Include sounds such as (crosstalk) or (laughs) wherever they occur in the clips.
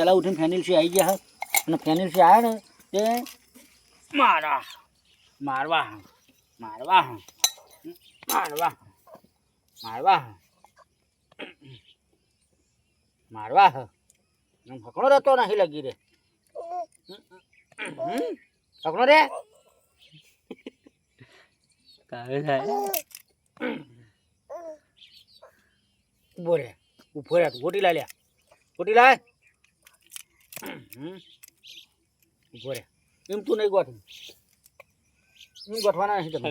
પહેલાં ઉઠીને ફેનિલસી આવી ગયા અને ફેનિલસી આવ્યા ને તે મારા મારવા હા મારવા હા મારવા મારવા હા મારવા હા. હકણો રહેતો નહીં લગી રે? હકણો રે? ઊભો રે ઊભો રે ગોટી લાલ્યા ગોટી લાય. ઊભો રે એમ તું નહીં ગોઠવું એમ ગોઠવાના નથી તમે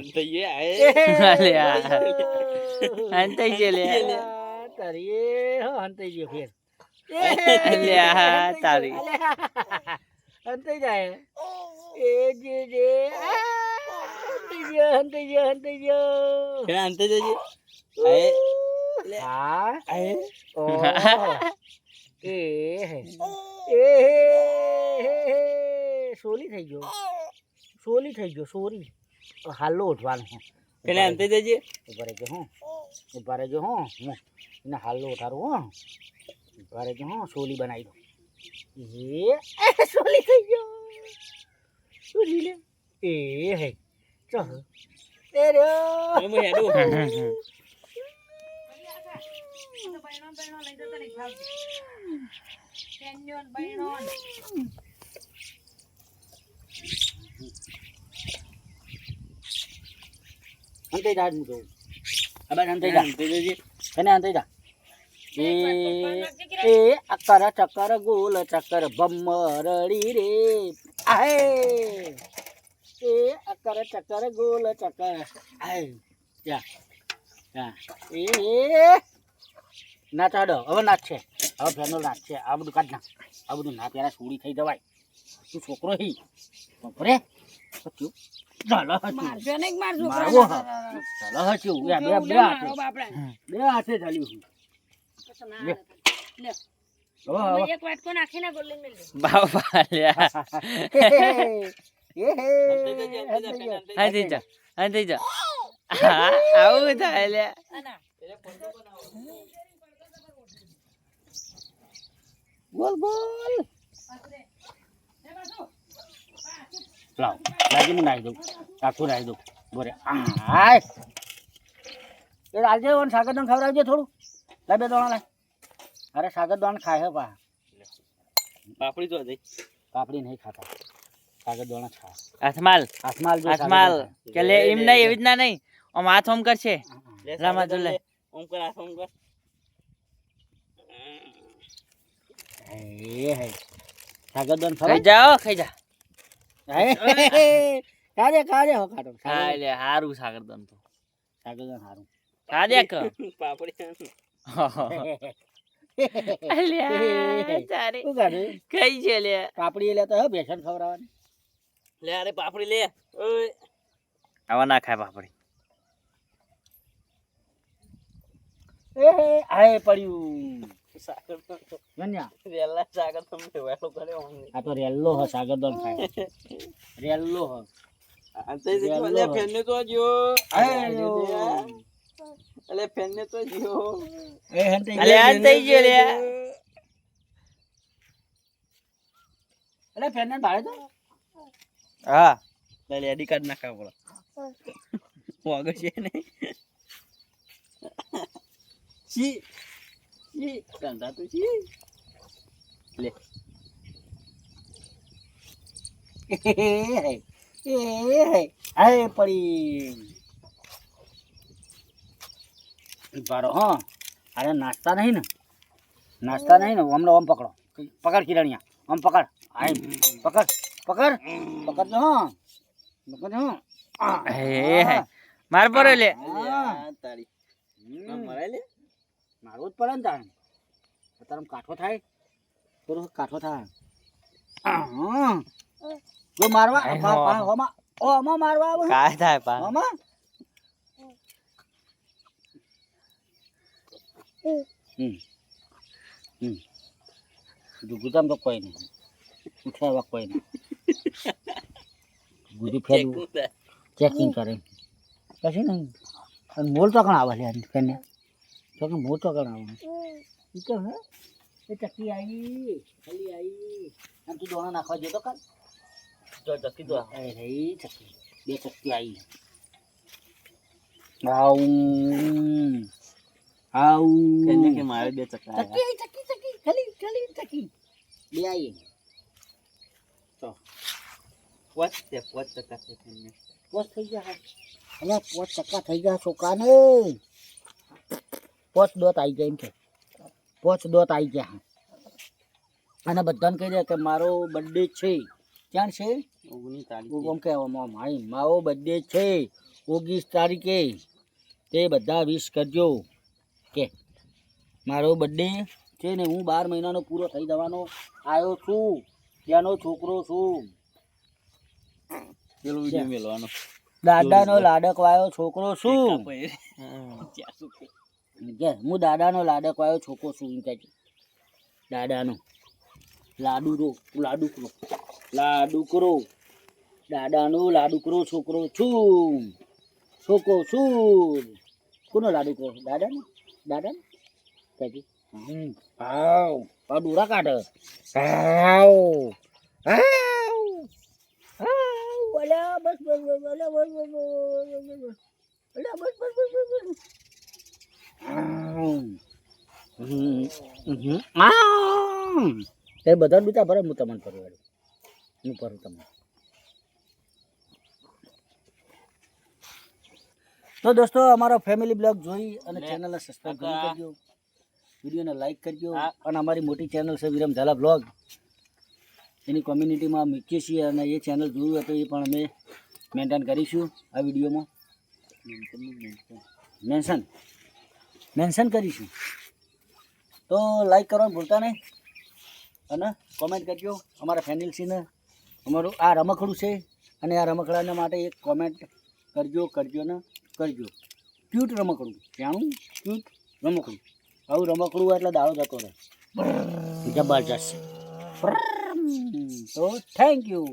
અલ્યા અંતાઈ છે લે તારી એ હો હંતાઈ ગયો ફેર અલ્યા તારી હંતાઈ જાય એ જે જે આ, હંતાઈ ગયો હંતાઈ ગયો હંતાઈ ગયો અંતે જજે હા આય ઓહ. એ હે. એ હે. સોલી થઈ ગયો સોલી થઈ ગયો સોરી હાલો ઉઠવાનું હું પેલા અંતે જજે ઊભા રહેજો હું ઊભા રહેજો હું હું એને હાલો ઉઠારું હું ઊભા રહેજો હું સોલી બનાવી દઉં એ સોલી થઈ ગયો સોલી લે એ હે ચાલ એ રહ્યો હું હેડું અંતે જા હું કહું અબે અંતે જા અંતે જજે એને અંતે જા એ એ અકર ચકર ગોલ ચકર ભમરડી રે આહે એ અકર ચકર ગોલ ચકર આહે જા જા એ ના ચાડો હવે નાચ છે. હવે ફેનો નાચ છે. આ બધું કાઢ ના આ બધું ના પહેલાં છોડી થઈ જવાય. તું છોકરો હી. બપરે? હચ્યું. ચાલો હચ્યું. મારવો ચાલો હચ્યું. બે બે બે હાથે. બે હાથે ચાલ્યું લે. હવે, હવે. એક વાટકો નાખીને ગોલ્ડન મિલ બાપા લ્યા હે, હે, હે, અંતે જજે અંતે હે, જા હે. જા અંતે જા હા, આવું થાય લ્યા બોલ બોલ. લાવ. લાગીને નાખી દઉં. આખું નાખી દઉં. બોરે હાય એ લાલજે ઓન સાગર દોણ ખવડાવજે થોડું. લાય બે દોણા લાય. અરે સાગર દોણ ખાય હે પા પાપડી તો દે પાપડી નહીં ખાતા. સાગર દોણા ખા હાથમાલ. હાથમાં આલજો હાથમાલ. કે લે એમ નહીં એવી રીતના નહીં. આમ હાથ ઓમ કરશે. રામા જો લે. ઓમ કર હાથ ઓમ કર. હે, હે. સાગર દોણ ખાઈ જાઓ ખાઈ જા. હે, હે, હે. લે હારું સાગર તો. સાગર હારું. ખા ક. પાપડી લે પાપડી લેતો હે બેસન ખવડાવવાની. લે અરે પાપડી લે. ઓય. આવા ના ખાય પાપડી. એ આય પડ્યું. સાગર તો સાગર તમને વેલો કરે આ તો રેલ્લો હ સાગરદોન ખાય. રેલ્લો હ. અંતે જે ફેનને તો જો. અલે ફેનને તો જો. એ હંતે અલે આ થઈ લે અલે ફેન ભાડે તો? હા. લે લેડી કાર્ડ નાખા વાગર છે ને સી સી ધંધા તો સી લે. (laughs) આય પડી. બારો હ. અરે નાસ્તા નહીં ને. નાસ્તા નહીં ને હમણાં ઓમ પકડો. પકડ કિરણિયા ઓમ પકડ. આય. પકડ. પકડ. પકડજો હા. પકડજો હા. હે માર પર લે. તારી. મરાય લે. મારવું જ પડે ને તારે તારે કાઠો થાય? થોડો કાઠો થાય. જો મારવા હોમાં હોમાં મારવા આવે. કાય થાય પા. હોમાં? હમ. હમ. ગુદામ તો કોઈ નહીં. ઉઠાવવા કોઈ નહીં. ગુદી ફેરવું. ચેકિંગ કરે. પછી નહીં. મોલ તો કણ આવે છે કન્યા તો કે મોલ તો કણ આવે ઈ તો હે? એ ચક્કી આવી ખાલી આવી આમ તું દોણા નાખવા જતો કાલ? જો ચકી દો અરે રહી ચક્કી. બે ચક્કી આવી. આવું. એને કે મારે બે ચક્કી આવી ચક્કી ચક્કી ખાલી ખાલી ચક્કી. બે આવી પોચ તે પોચ ચક્કર છે તેને પોચ થઈ ગયા. પોચ ચક્કા થઈ ગયા છોકરાને. પોચ દોત આવી ગયા એમ કે. પોચ દોત આવી ગયા. અને બધાને કહી દે કે મારો બર્થડે છે. ક્યાં છે? ઓગણીસ તારીખ. કેમ કે મારી મારો બર્થડે છે. ઓગણીસ તારીખે. તે બધા વિશ કરજો. કે મારો બર્થડે છે ને હું બાર મહિનાનો પૂરો થઈ જવાનો આવ્યો છું. ત્યાંનો છોકરો છું. પેલો વીડિયો મેલવાનો દાદાનો લાડક વાયો છોકરો છું. (laughs) કે હું દાદાનો લાડક વાયો છોકરો છું કે દાદાનો લાડુ રો લાડુકરો લાડુકરો દાદાનો લાડુકરો છોકરો છું છોકો છું કોનો લાડુકરો દાદાનો દાદાનો કહે છે હમ આવ આ ડોરા કાઢે આવ અલ્યા બસ બસ બસ બસ બસ બસ બસ બસ બસ બસ બસ. હમ, હમ. એ બધા ડૂચા ભરે હું તમને ફરું હું ફરું તમને. તો દોસ્તો અમારો ફેમિલી બ્લોગ જોઈ અને ચેનલને સબસ્ક્રાઈબ કરી કરજો. વિડીયોને લાઈક કરજો. અને અમારી મોટી ચેનલ છે વિરમ ઝાલા બ્લોગ એની કોમ્યુનિટીમાં મૂકીએ છીએ અને એ ચેનલ જોયું હોય તો એ પણ અમે મેન્ટેન કરીશું આ વિડીયોમાં. મેન્શન મેન્શન કરીશું. તો લાઈક કરવાનું ભૂલતા નહીં. અને કોમેન્ટ કરજો. અમારા ફેનિલસીને અમારું આ રમકડું છે. અને આ રમકડાના માટે એક કોમેન્ટ કરજો કરજો ને કરજો. ક્યુટ રમકડું. જાણું? ક્યુટ રમકડું. આવું રમકડું હોય એટલે દાળો જતો રહે. જબરજસ્ત. તો થેન્ક યુ